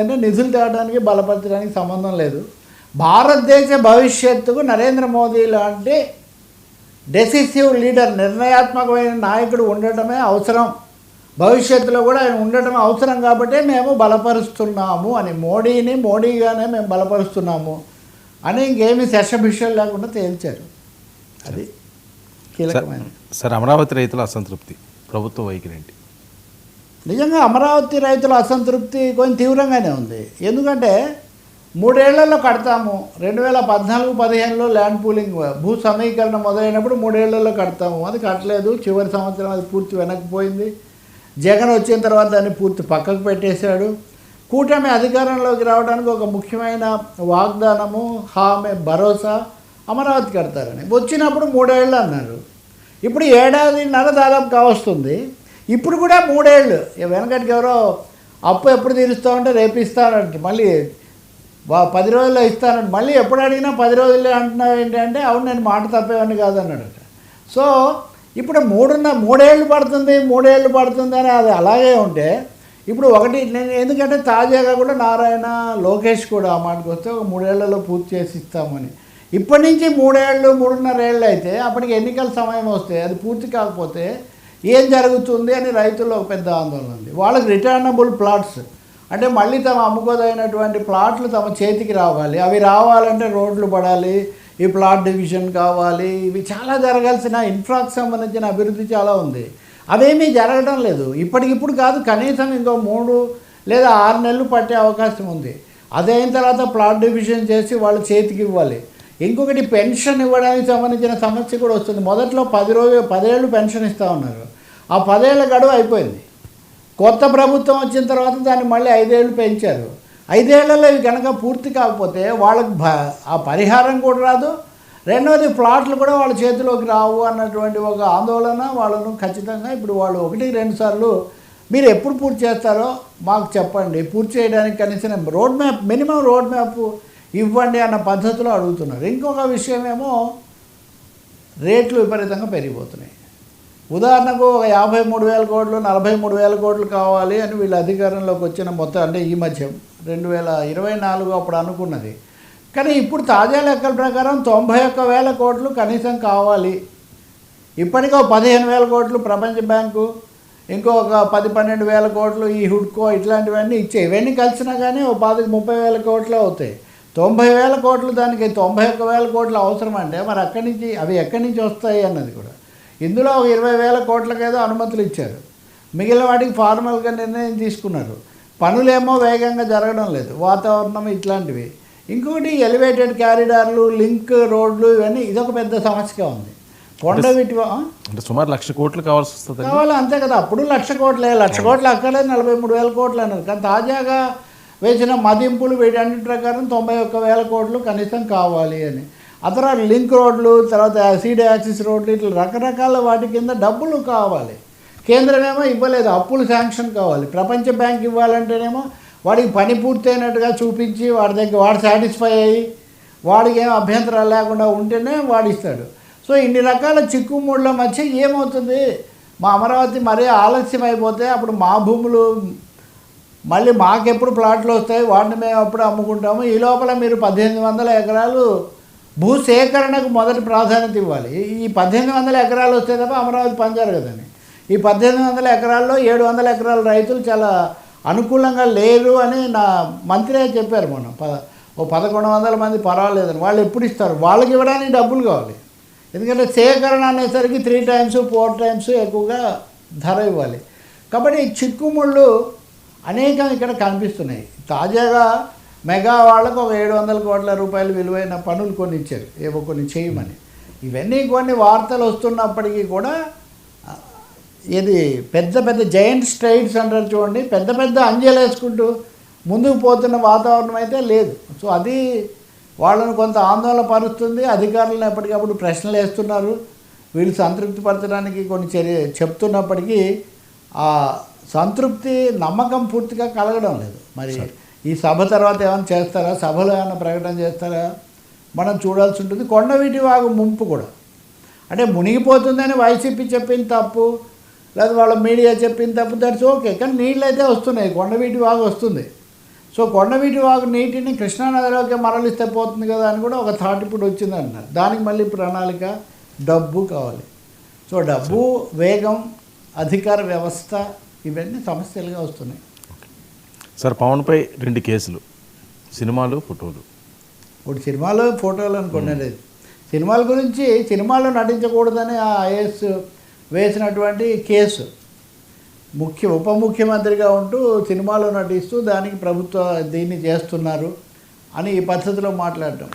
అంటే నిధులు తేవడానికి బలపరచడానికి సంబంధం లేదు. భారతదేశ భవిష్యత్తుకు నరేంద్ర మోదీ లాంటి డెసిసివ్ లీడర్ నిర్ణయాత్మకమైన నాయకుడు ఉండటమే అవసరం. భవిష్యత్తులో కూడా ఆయన ఉండటం అవసరం కాబట్టి మేము బలపరుస్తున్నాము అని మోడీని మోడీగానే మేము బలపరుస్తున్నాము అని ఇంకేమీ శశభిషలు లేకుండా తేల్చారు. అది కీలకమైన సార్ అమరావతి రైతుల అసంతృప్తి ప్రభుత్వ వైఖరి ఏంటి? నిజంగా అమరావతి రైతుల అసంతృప్తి కొంచెం తీవ్రంగానే ఉంది. ఎందుకంటే మూడేళ్ళలో కడతాము. రెండు వేల పద్నాలుగు పదిహేనులో ల్యాండ్ పూలింగ్ భూ సమీకరణ మొదలైనప్పుడు మూడేళ్ళలో కడతాము. అది కట్టలేదు. చివరి సంవత్సరం అది పూర్తి వెనక్కిపోయింది. జగన్ వచ్చిన తర్వాత దాన్ని పూర్తి పక్కకు పెట్టేశాడు. కూటమి అధికారంలోకి రావడానికి ఒక ముఖ్యమైన వాగ్దానము హామీ భరోసా అమరావతి కడతారని. వచ్చినప్పుడు మూడేళ్ళు అన్నారు. ఇప్పుడు ఏడాదిన్నర దాదాపు కావస్తుంది. ఇప్పుడు కూడా మూడేళ్ళు. వెనకటికి ఎవరో అప్పు ఎప్పుడు తీరుస్తామంటే రేపు ఇస్తానంటే. మళ్ళీ పది రోజుల్లో ఇస్తానంటే. మళ్ళీ ఎప్పుడు అడిగినా పది రోజుల్లో అంటున్నావు ఏంటంటే అవును నేను మాట తప్పేవాడిని కాదన్నాడట. సో ఇప్పుడు మూడున్న మూడేళ్ళు పడుతుంది మూడేళ్ళు పడుతుంది అని అది అలాగే ఉంటే ఇప్పుడు ఒకటి నేను ఎందుకంటే తాజాగా కూడా నారాయణ లోకేష్ కూడా ఆ మాటకు వస్తే ఒక మూడేళ్ళలో పూర్తి చేసి ఇస్తామని. ఇప్పటి నుంచి మూడేళ్ళు మూడున్నర ఏళ్ళు అయితే అప్పటికి ఎన్నికల సమయం వస్తే అది పూర్తి కాకపోతే ఏం జరుగుతుంది అని రైతుల్లో ఒక పెద్ద ఆందోళన ఉంది. వాళ్ళకి రిటర్నబుల్ ప్లాట్స్ అంటే మళ్ళీ తమ అమ్ముకోదైనటువంటి ప్లాట్లు తమ చేతికి రావాలి. అవి రావాలంటే రోడ్లు పడాలి ఈ ప్లాట్ డివిజన్ కావాలి ఇవి చాలా జరగాల్సిన ఇన్ఫ్రాకు సంబంధించిన అభివృద్ధి చాలా ఉంది. అవేమీ జరగడం లేదు. ఇప్పటికిప్పుడు కాదు కనీసం ఇంకో మూడు లేదా ఆరు నెలలు పట్టే అవకాశం ఉంది. అదైన తర్వాత ప్లాట్ డివిజన్ చేసి వాళ్ళ చేతికి ఇవ్వాలి. ఇంకొకటి పెన్షన్ ఇవ్వడానికి సంబంధించిన సమస్య కూడా వస్తుంది. మొదట్లో పది రోజు పదేళ్ళు పెన్షన్ ఇస్తూ ఉన్నారు. ఆ పదేళ్ళ గడువు అయిపోయింది. కొత్త ప్రభుత్వం వచ్చిన తర్వాత దాన్ని మళ్ళీ ఐదేళ్ళు పెంచారు. ఐదేళ్ళలో ఇవి కనుక పూర్తి కాకపోతే వాళ్ళకి ఆ పరిహారం కూడా రాదు. రెండవది ప్లాట్లు కూడా వాళ్ళ చేతిలోకి రావు అన్నటువంటి ఒక ఆందోళన వాళ్ళను ఖచ్చితంగా ఇప్పుడు వాళ్ళు ఒకటి రెండు సార్లు మీరు ఎప్పుడు పూర్తి చేస్తారో మాకు చెప్పండి. పూర్తి చేయడానికి కనీసం road map minimum road map ఇవ్వండి అన్న పద్ధతిలో అడుగుతున్నారు. ఇంకొక విషయం ఏమో రేట్లు విపరీతంగా పెరిగిపోతున్నాయి. ఉదాహరణకు ఒక యాభై మూడు వేల కోట్లు నలభై మూడు వేల కోట్లు కావాలి అని వీళ్ళు అధికారంలోకి వచ్చిన మొత్తం అంటే ఈ మధ్య రెండు వేల ఇరవై నాలుగు అప్పుడు అనుకున్నది. కానీ ఇప్పుడు తాజా లెక్కల ప్రకారం తొంభై ఒక్క వేల కోట్లు కనీసం కావాలి. ఇప్పటికో పదిహేను వేల కోట్లు ప్రపంచ బ్యాంకు ఇంకొక పది పన్నెండు వేల కోట్లు ఈ హుడ్కో ఇట్లాంటివన్నీ ఇచ్చాయి ఇవన్నీ కలిసినా కానీ ఓ పది ముప్పై వేల కోట్లు అవుతాయి. తొంభై వేల కోట్లు దానికి తొంభై ఒక్క వేల కోట్లు అవసరం అంటే మరి అక్కడి నుంచి అవి ఎక్కడి నుంచి వస్తాయి అన్నది కూడా. ఇందులో ఒక ఇరవై వేల కోట్లకేదో అనుమతులు ఇచ్చారు. మిగిలిన వాటికి ఫార్మల్గా నిర్ణయం తీసుకున్నారు. పనులేమో వేగంగా జరగడం లేదు. వాతావరణం ఇట్లాంటివి. ఇంకొకటి ఎలివేటెడ్ క్యారిడార్లు లింక్ రోడ్లు ఇవన్నీ ఇదొక పెద్ద సమస్యగా ఉంది. కొండ వీటి ఆ? అంటే సుమారు లక్ష కోట్లు కావాల్సి వస్తుంది కావాలి అంతే కదా. అప్పుడు లక్ష కోట్లే. లక్ష కోట్లు అక్కడే నలభై మూడు వేల కోట్లు అన్నారు. కానీ తాజాగా వేసిన మదింపులు వీటన్నిటి ప్రకారం తొంభై ఒక్క వేల కోట్లు కనీసం కావాలి అని. ఆ తర్వాత లింక్ రోడ్లు తర్వాత సీడ్ యాక్సిస్ రోడ్లు ఇట్లా రకరకాల వాటి కింద డబ్బులు కావాలి. కేంద్రమేమో ఇవ్వలేదు అప్పులు శాంక్షన్ కావాలి. ప్రపంచ బ్యాంక్ ఇవ్వాలంటేనేమో వాడికి పని పూర్తయినట్టుగా చూపించి వాడి దగ్గర వాడు సాటిస్ఫై అయ్యి వాడికి ఏం అభ్యంతరాలు లేకుండా ఉంటేనే వాడిస్తాడు. సో ఇన్ని రకాల చిక్కుముళ్ళ మధ్య ఏమవుతుంది? మా అమరావతి మరీ ఆలస్యం అయిపోతే అప్పుడు మా భూములు మళ్ళీ మాకెప్పుడు ప్లాట్లు వస్తాయి వాటిని మేము అప్పుడు అమ్ముకుంటాము. ఈ లోపల మీరు పద్దెనిమిది వందల ఎకరాలు భూ సేకరణకు మొదటి ప్రాధాన్యత ఇవ్వాలి. ఈ పద్దెనిమిది వందల ఎకరాలు వస్తే తప్ప అమరావతి పని జరగదని ఈ పద్దెనిమిది వందల ఎకరాల్లో ఏడు వందల ఎకరాల రైతులు చాలా అనుకూలంగా లేరు అని నా మంత్రి చెప్పారు మొన్న. ప ఓ పదకొండు వందల మంది పర్వాలేదని. వాళ్ళు ఎప్పుడు ఇస్తారు? వాళ్ళకి ఇవ్వడానికి డబ్బులు కావాలి. ఎందుకంటే సేకరణ అనేసరికి త్రీ టైమ్స్ ఫోర్ టైమ్స్ ఎక్కువగా ధర ఇవ్వాలి. కాబట్టి చిక్కుముళ్ళు అనేకం ఇక్కడ కనిపిస్తున్నాయి. తాజాగా మెగా వాళ్ళకు ఒక ఏడు వందల కోట్ల రూపాయలు విలువైన పనులు కొన్ని ఇచ్చారు. ఏవో కొన్ని చేయమని. ఇవన్నీ కొన్ని వార్తలు వస్తున్నప్పటికీ కూడా ఇది పెద్ద పెద్ద జైంట్ స్ట్రైట్స్ అంటారు చూడండి. పెద్ద పెద్ద అంజలేసుకుంటూ ముందుకు పోతున్న వాతావరణం అయితే లేదు. సో అది వాళ్ళను కొంత ఆందోళన పరుస్తుంది. అధికారులను ఎప్పటికప్పుడు ప్రశ్నలు వేస్తున్నారు. వీళ్ళు సంతృప్తి పరచడానికి కొన్ని చర్య చెప్తున్నప్పటికీ ఆ సంతృప్తి నమ్మకం పూర్తిగా కలగడం లేదు. మరి ఈ సభ తర్వాత ఏమైనా చేస్తారా? సభలో ఏమైనా ప్రకటన చేస్తారా? మనం చూడాల్సి ఉంటుంది. కొండవీటి వాగు ముంపు కూడా. అంటే మునిగిపోతుందని వైసీపీ చెప్పింది తప్పు లేదా వాళ్ళ మీడియా చెప్పింది తప్పు దట్స్ ఓకే. కానీ నీళ్ళు అయితే వస్తున్నాయి కొండవీటి వాగు వస్తుంది. సో కొండవీటి వాగు నీటిని కృష్ణానదిలోకి మరలిస్తే పోతుంది కదా అని కూడా ఒక థాట్ ఇప్పుడు వచ్చింది అన్నారు దానికి మళ్ళీ ప్రణాళిక డబ్బు కావాలి. సో డబ్బు వేగం అధికార వ్యవస్థ ఇవన్నీ సమస్యలుగా వస్తున్నాయి. సార్ పవన్పై రెండు కేసులు సినిమాలు ఫోటోలు. ఇప్పుడు సినిమాలో ఫోటోలు అనుకోండి సినిమాల గురించి సినిమాలో నటించకూడదని ఆ ఐఏఎస్ వేసినటువంటి కేసు. ముఖ్య ఉప ముఖ్యమంత్రిగా ఉంటూ సినిమాలో నటిస్తూ దానికి ప్రభుత్వ దీన్ని చేస్తున్నారు అని ఈ పద్ధతిలో మాట్లాడటం.